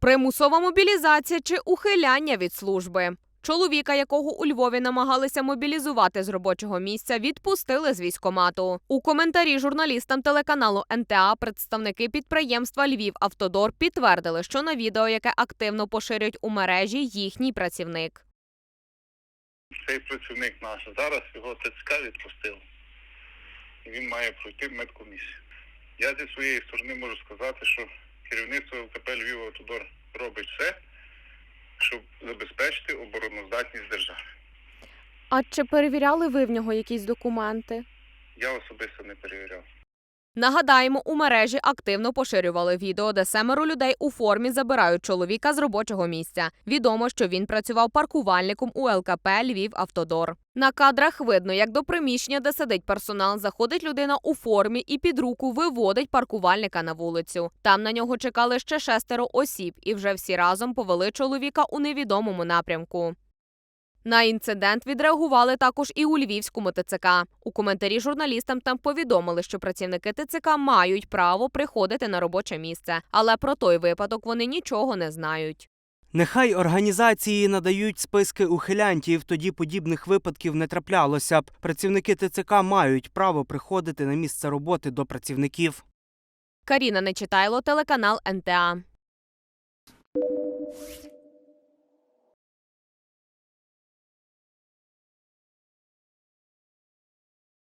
Примусова мобілізація чи ухиляння від служби. Чоловіка, якого у Львові намагалися мобілізувати з робочого місця, відпустили з військомату. У коментарі журналістам телеканалу НТА представники підприємства Львів Автодор підтвердили, що на відео, яке активно поширюють у мережі, їхній працівник. Цей працівник наш зараз його ТЦК відпустив. Він має пройти медкомісію. Я зі своєї сторони можу сказати, що керівництво ЛКП Львів Автодор робить все, щоб забезпечити обороноздатність держави. А чи перевіряли ви в нього якісь документи? Я особисто не перевіряв. Нагадаємо, у мережі активно поширювали відео, де семеро людей у формі забирають чоловіка з робочого місця. Відомо, що він працював паркувальником у ЛКП Львів Автодор. На кадрах видно, як до приміщення, де сидить персонал, заходить людина у формі і під руку виводить паркувальника на вулицю. Там на нього чекали ще шестеро осіб, і вже всі разом повели чоловіка у невідомому напрямку. На інцидент відреагували також і у Львівському ТЦК. У коментарі журналістам там повідомили, що працівники ТЦК мають право приходити на робоче місце, але про той випадок вони нічого не знають. Нехай організації надають списки ухилянтів, тоді подібних випадків не траплялося б. Працівники ТЦК мають право приходити на місце роботи до працівників. Каріна Нечитайло, телеканал НТА.